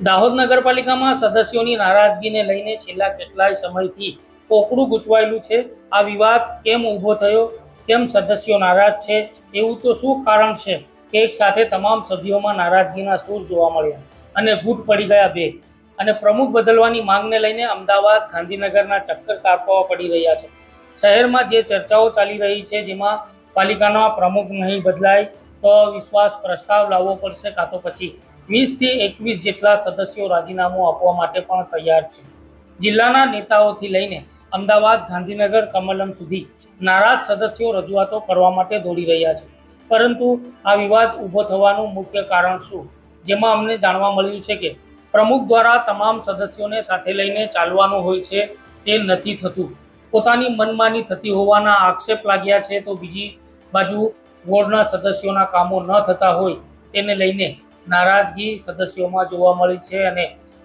દાહોદ નગરપાલિકામાં સદસ્યોની નારાજગીને લઈને છેલ્લા કેટલાય સમયથી કોકડું ગૂંચવાયેલું છે. આ વિવાદ કેમ ઊભો થયો? કેમ સદસ્યો નારાજ છે? એવું તો શું કારણ છે કે એક સાથે તમામ સભ્યોમાં નારાજગીના સૂર જોવા મળ્યા અને ઘૂંટ પડી ગયા બે? અને પ્રમુખ બદલવાની માંગને લઈને અમદાવાદ ગાંધીનગરના ચક્કર કાપવા પડી રહ્યા છે. શહેરમાં જે ચર્ચાઓ ચાલી રહી છે, જેમાં પાલિકાના પ્રમુખ નહીં બદલાય તો વિશ્વાસ પ્રસ્તાવ લાવવો પડશે કાં તો પછી વીસથી એકવીસ જેટલા સદસ્યો રાજીનામું આપવા માટે પણ તૈયાર છે. જિલ્લાના નેતાઓથી લઈને અમદાવાદ, ગાંધીનગર, કમલમ સુધી નારાજ સદસ્યો રજૂઆતો કરવા માટે દોડી રહ્યા છે. પરંતુ આ વિવાદ ઊભો થવાનું મુખ્ય કારણ શું? જેમાં અમને જાણવા મળ્યું છે કે પ્રમુખ દ્વારા તમામ સદસ્યોને સાથે લઈને ચાલવાનું હોય છે તે નથી થતું. પોતાની મનમાની થતી હોવાના આક્ષેપ લાગ્યા છે તો બીજી બાજુ વોર્ડના સદસ્યોના કામો ન થતા હોય તેને લઈને નારાજગી સદસ્યોમાં જોવા મળી છે અને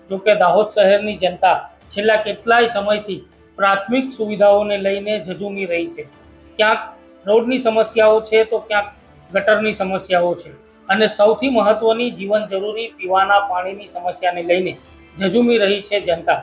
જોકે દાહોદ શહેરની જનતા છેલ્લા કેટલાય સમયથી પ્રાથમિક સુવિધાઓને લઈને ઝઝૂમી રહી છે. ક્યાંક રોડની સમસ્યાઓ છે તો ક્યાંક ગટરની સમસ્યાઓ છે અને સૌથી મહત્વની જીવન જરૂરી પીવાના પાણીની સમસ્યાને લઈને ઝઝૂમી રહી છે જનતા.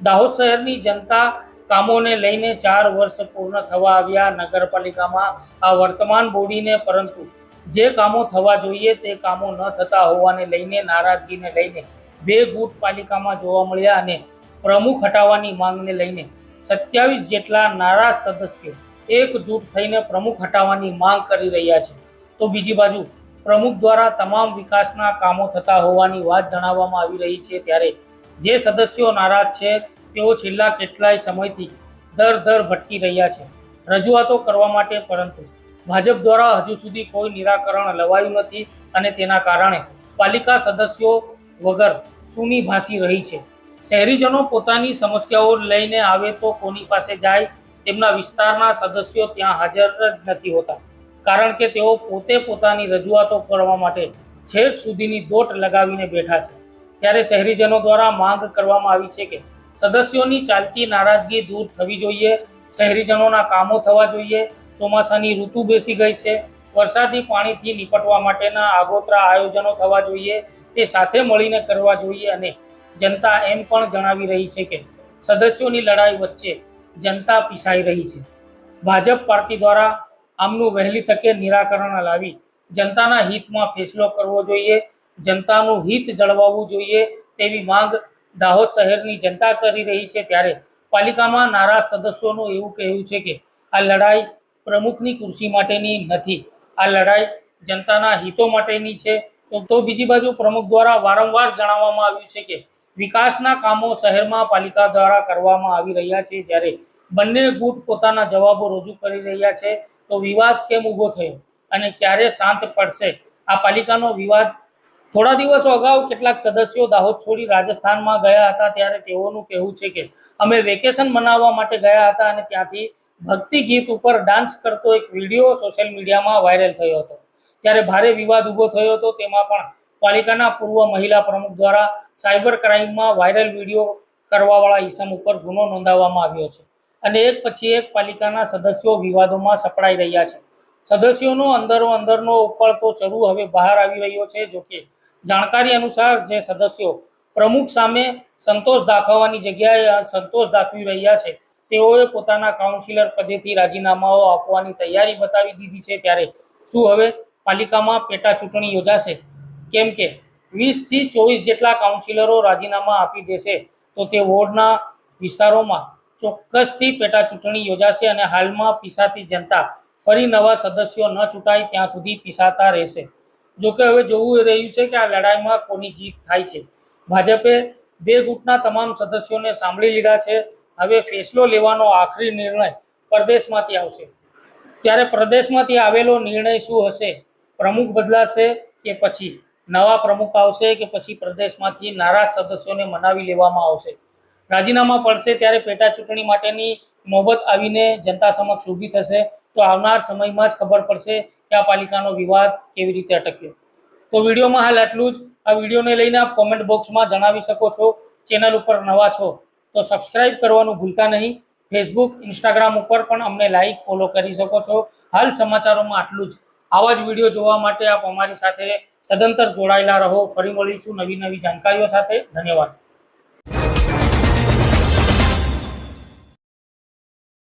દાહોદ શહેરની જનતા કામોને લઈને ચાર વર્ષ પૂર્ણ થવા આવ્યા નગરપાલિકામાં આ વર્તમાન બોડીને, પરંતુ જે કામો થવા જોઈએ તે કામો ન થતા હોવાને લઈને, નારાજગીને લઈને, બે ગુટ પાલિકામાં જોવા મળ્યા અને પ્રમુખ હટાવવાની માંગને લઈને સત્યાવીસ જેટલા નારાજ સદસ્યો એકજૂટ થઈને પ્રમુખ હટાવવાની માંગ કરી રહ્યા છે. તો બીજી બાજુ, પ્રમુખ દ્વારા તમામ વિકાસના કામો થતા હોવાની વાત જણાવવામાં આવી રહી છે ત્યારે જે સદસ્યો નારાજ છે તેઓ છેલ્લા કેટલાય સમયથી દર દર ભટકી રહ્યા છે. રજૂઆતો કરવા માટે પરંતુ ભાજપ દ્વારા હજુ સુધી કોઈ નિરાકરણ લવાયું નથી અને તેના કારણે પાલિકા સદસ્યો વગર સૂની ભાસી રહી છે. શહેરીજનો પોતાની સમસ્યાઓ લઈને આવે તો કોની પાસે જાય તેમના વિસ્તારના સદસ્યો ત્યાં હાજર જ નથી હોતા. કારણ કે તેઓ પોતે પોતાની રજૂઆતો કરવા માટે છેક સુધીની દોટ લગાવીને બેઠા છે. ત્યારે શહેરીજનો દ્વારા માંગ કરવામાં આવી છે કે સદસ્યોની ચાલતી નારાજગી દૂર થવી જોઈએ. શહેરીજનોના કામો થવા જોઈએ. ચોમાસાની ઋતુ બેસી ગઈ છે. વરસાદી પાણીથી નિપટવા માટેના આગોતરા આયોજનો થવા જોઈએ. તે સાથે મળીને કરવા જોઈએ અને જનતા એમ પણ જણાવી રહી છે કે સદસ્યોની લડાઈ વચ્ચે જનતા પીસાઈ રહી છે. ભાજપ પાર્ટી દ્વારા આમનું વહેલી તકે નિરાકરણ લાવી જનતાના હિતમાં ફેસલો કરવો જોઈએ. જનતાનું હિત જળવાવવું જોઈએ તેવી માંગ દાહોદ શહેરની જનતા કરી રહી છે ત્યારે પાલિકામાં નારાજ સદસ્યોનું એવું કહેવું છે કે આ લડાઈ પ્રમુખની ખુરશી માટેની નથી, આ લડાઈ જનતાના હિતો માટેની છે. તો બીજી બાજુ પ્રમુખ દ્વારા વારંવાર જણાવવામાં આવ્યું છે કે વિકાસના કામો શહેરમાં પાલિકા દ્વારા કરવામાં આવી રહ્યા છે. જ્યારે બંને ગુટ પોતાના જવાબો રજૂ કરી રહ્યા છે, તો વિવાદ કેમ ઊભો થયો અને ક્યારે શાંત પડશે? આ પાલિકાનો વિવાદ થોડા દિવસો અગાઉ કેટલાક સદસ્યો દાહોદ છોડી રાજસ્થાનમાં ગયા હતા ત્યારે તેઓનું કહેવું છે કે અમે વેકેશન મનાવવા માટે ગયા હતા અને ત્યાંથી ભક્તિ ગીત ઉપર ડાન્સ કરતો એક વીડિયો સોશિયલ મીડિયામાં વાયરલ થયો હતો. ત્યારે ભારે વિવાદ ઊભો થયો હતો. તેમાં પણ પાલિકાના પૂર્વ મહિલા પ્રમુખ દ્વારા સાયબર ક્રાઇમમાં વાયરલ વીડિયો કરવાવાળા ઈસમ ઉપર ગુનો નોંધાવવામાં આવ્યો છે અને એક પછી એક પાલિકાના સદસ્યો વિવાદોમાં સપડાઈ રહ્યા છે. સદસ્યોનો અંદરો અંદરનો ઉકળતો ચરુ હવે બહાર આવી રહ્યો છે, જોકે જાણકારી અનુસાર જે સદસ્યો પ્રમુખ સામે સંતોષ દાખવવાની જગ્યાએ સંતોષ દાખવી રહ્યા છે, તેઓએ પોતાના કાઉન્સિલર પદેથી રાજીનામાઓ આપવાની તૈયારી બતાવી દીધી છે ત્યારે શું હવે પાલિકામાં પેટા ચૂંટણી યોજાશે? કેમ કે વીસથી ચોવીસ જેટલા કાઉન્સિલરો રાજીનામા આપી દેશે, તો તે વોર્ડના વિસ્તારોમાં ચોક્કસથી પેટા ચૂંટણી યોજાશે અને હાલમાં પીસાતી જનતા ફરી નવા સદસ્યો ન ચૂંટાય, ત્યાં સુધી પીસાતા રહેશે. જોકે હવે જોવું એ રહ્યું છે કે આ લડાઈમાં કોની જીત થાય છે. ભાજપે બે ગુટના તમામ સદસ્યોને સાંભળી લીધા છે. હવે ફેસલો લેવાનો આખરી નિર્ણય પ્રદેશમાંથી આવશે. ત્યારે પ્રદેશમાંથી આવેલો નિર્ણય શું હશે? પ્રમુખ બદલાશે કે પછી? નવા પ્રમુખ આવશે કે પછી પ્રદેશમાંથી નારાજ સદસ્યોને મનાવી લેવામાં આવશે? રાજીનામા પડશે ત્યારે પેટા ચૂંટણી માટેની નોબત આવીને જનતા સમક્ષ ઊભી થશે. તો આવનાર સમયમાં જ ખબર પડશે કે આ પાલિકાનો વિવાદ કેવી રીતે અટક્યો. તો વિડીયોમાં હાલ આટલું જ. આ વિડીયોને લઈને આપ કોમેન્ટ બોક્સમાં જણાવી શકો છો. ચેનલ ઉપર નવા છો તો સબસ્ક્રાઇબ કરવાનું ભૂલતા નહીં. ફેસબુક ઇન્સ્ટાગ્રામ ઉપર પણ અમને લાઈક ફોલો કરી શકો છો. હાલ સમાચારોમાં આટલું જ. આવા જ વીડિયો જોવા માટે આપ અમારી સાથે સદંતર જોડાયેલા રહો. ફરી મળીશું નવી નવી જાણકારીઓ સાથે. ધન્યવાદ.